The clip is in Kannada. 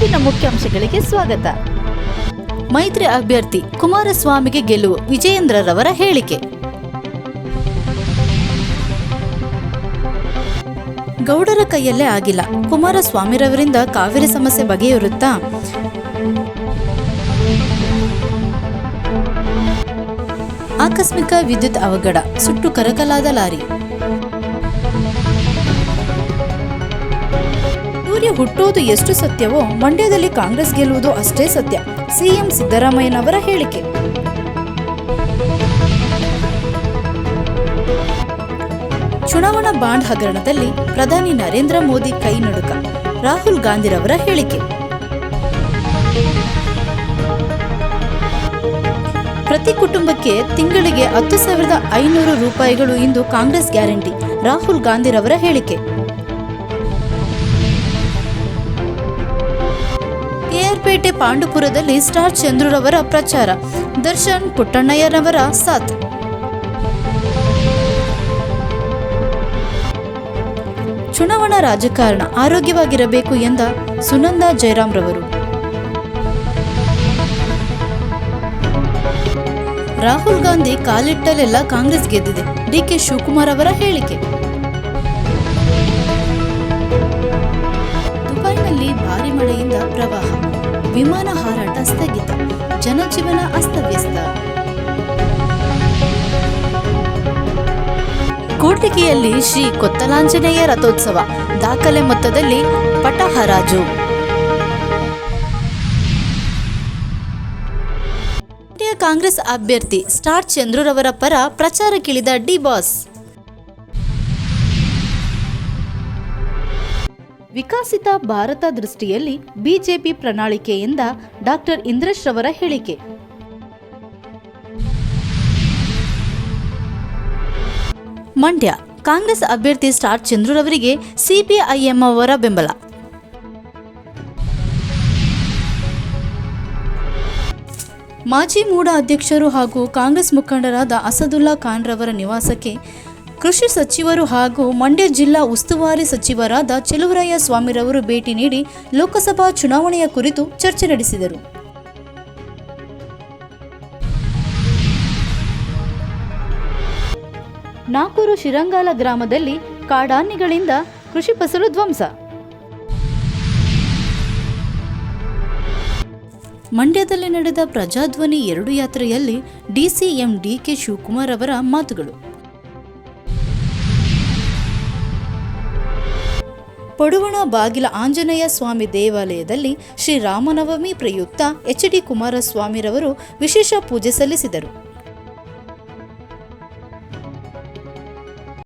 ಇಂದಿನ ಮುಖ್ಯಾಂಶಗಳಿಗೆ ಸ್ವಾಗತ. ಮೈತ್ರಿ ಅಭ್ಯರ್ಥಿ ಕುಮಾರಸ್ವಾಮಿಗೆ ಗೆಲುವು, ವಿಜಯೇಂದ್ರರವರ ಹೇಳಿಕೆ. ಗೌಡರ ಕೈಯಲ್ಲೇ ಆಗಿಲ್ಲ. ಕುಮಾರಸ್ವಾಮಿರವರಿಂದ ಕಾವೇರಿ ಸಮಸ್ಯೆ ಬಗೆಯಿರುತ್ತಾ ಆಕಸ್ಮಿಕ ವಿದ್ಯುತ್ ಅವಘಡ, ಸುಟ್ಟು ಕರಕಲಾದ ಲಾರಿ. ಸೂರ್ಯ ಹುಟ್ಟುವುದು ಎಷ್ಟು ಸತ್ಯವೋ ಮಂಡ್ಯದಲ್ಲಿ ಕಾಂಗ್ರೆಸ್ ಗೆಲ್ಲುವುದು ಅಷ್ಟೇ ಸತ್ಯ. ಸಿಎಂ ಸಿದ್ದರಾಮಯ್ಯನವರ ಹೇಳಿಕೆ. ಚುನಾವಣಾ ಬಾಂಡ್ ಹಗರಣದಲ್ಲಿ ಪ್ರಧಾನಿ ನರೇಂದ್ರ ಮೋದಿ ಕೈ ನಡುಕ. ರಾಹುಲ್ ಗಾಂಧಿರವರ ಹೇಳಿಕೆ. ಪ್ರತಿ ಕುಟುಂಬಕ್ಕೆ ತಿಂಗಳಿಗೆ ಹತ್ತು ಸಾವಿರದ ಐನೂರು ರೂಪಾಯಿಗಳು ಇಂದು ಕಾಂಗ್ರೆಸ್ ಗ್ಯಾರಂಟಿ. ರಾಹುಲ್ ಗಾಂಧಿರವರ ಹೇಳಿಕೆ. ಕೆಆರ್ಪೇಟೆ ಪಾಂಡುಪುರದಲ್ಲಿ ಸ್ಟಾರ್ ಚಂದ್ರುರವರ ಪ್ರಚಾರ. ದರ್ಶನ್ ಪುಟ್ಟಣ್ಣಯ್ಯನವರ ಸಾತ್ ಚುನಾವಣಾ ರಾಜಕಾರಣ ಆರೋಗ್ಯವಾಗಿರಬೇಕು ಎಂದ ಸುನಂದ ಜಯರಾಮ್ ರವರು ರಾಹುಲ್ ಗಾಂಧಿ ಕಾಲಿಟ್ಟಲೆಲ್ಲ ಕಾಂಗ್ರೆಸ್ ಗೆದ್ದಿದೆ. ಡಿಕೆ ಶಿವಕುಮಾರ್ ಅವರ ಹೇಳಿಕೆ. ದುಬೈನಲ್ಲಿ ಭಾರಿ ಮಳೆಯಿಂದ ಪ್ರವಾಹ. ವಿಮಾನ ಹಾರಾಟ ಸ್ಥಗಿತ. ಜನಜೀವನ ಅಸ್ತವ್ಯಸ್ತ. ಕೋಟಿಗೆಯಲ್ಲಿ ಶ್ರೀ ಕೊತ್ತಲಾಂಜನೇಯ ರಥೋತ್ಸವ. ದಾಖಲೆ ಮೊತ್ತದಲ್ಲಿ ಪಟ ಹರಾಜು ಕಾಂಗ್ರೆಸ್ ಅಭ್ಯರ್ಥಿ ಸ್ಟಾರ್ ಚಂದ್ರುರವರ ಪರ ಪ್ರಚಾರಕ್ಕಿಳಿದ ಡಿ ಬಾಸ್. ವಿಕಸಿತ ಭಾರತ ದೃಷ್ಟಿಯಲ್ಲಿ ಬಿಜೆಪಿ ಪ್ರಣಾಳಿಕೆಯಿಂದ ಡಾಕ್ಟರ್ ಇಂದ್ರೇಶ್ ರವರ ಹೇಳಿಕೆ. ಮಂಡ್ಯ, ಕಾಂಗ್ರೆಸ್ ಅಭ್ಯರ್ಥಿ ಸ್ಟಾರ್ ಚಂದ್ರುರವರಿಗೆ ಸಿಪಿಐಎಂ ಅವರ ಬೆಂಬಲ. ಮಾಜಿ ಮೂಡ ಅಧ್ಯಕ್ಷರು ಹಾಗೂ ಕಾಂಗ್ರೆಸ್ ಮುಖಂಡರಾದ ಅಸದುಲ್ಲಾ ಖಾನ್ ರವರ ನಿವಾಸಕ್ಕೆ ಕೃಷಿ ಸಚಿವರು ಹಾಗೂ ಮಂಡ್ಯ ಜಿಲ್ಲಾ ಉಸ್ತುವಾರಿ ಸಚಿವರಾದ ಚೆಲುವರಾಯ ಸ್ವಾಮಿರವರು ಭೇಟಿ ನೀಡಿ ಲೋಕಸಭಾ ಚುನಾವಣೆಯ ಕುರಿತು ಚರ್ಚೆ ನಡೆಸಿದರು. ನಾಕೂರು ಶಿರಂಗಾಲ ಗ್ರಾಮದಲ್ಲಿ ಕಾಡಾನೆಗಳಿಂದ ಕೃಷಿ ಫಸಲು ಧ್ವಂಸ. ಮಂಡ್ಯದಲ್ಲಿ ನಡೆದ ಪ್ರಜಾಧ್ವನಿ ಎರಡು ಯಾತ್ರೆಯಲ್ಲಿ ಡಿಸಿಎಂ ಡಿಕೆ ಶಿವಕುಮಾರ್ ಅವರ ಮಾತುಗಳು. ಪಡುವಣ ಬಾಗಿಲ ಆಂಜನೇಯ ಸ್ವಾಮಿ ದೇವಾಲಯದಲ್ಲಿ ಶ್ರೀರಾಮನವಮಿ ಪ್ರಯುಕ್ತ ಎಚ್ ಡಿ ಕುಮಾರಸ್ವಾಮಿರವರು ವಿಶೇಷ ಪೂಜೆ ಸಲ್ಲಿಸಿದರು.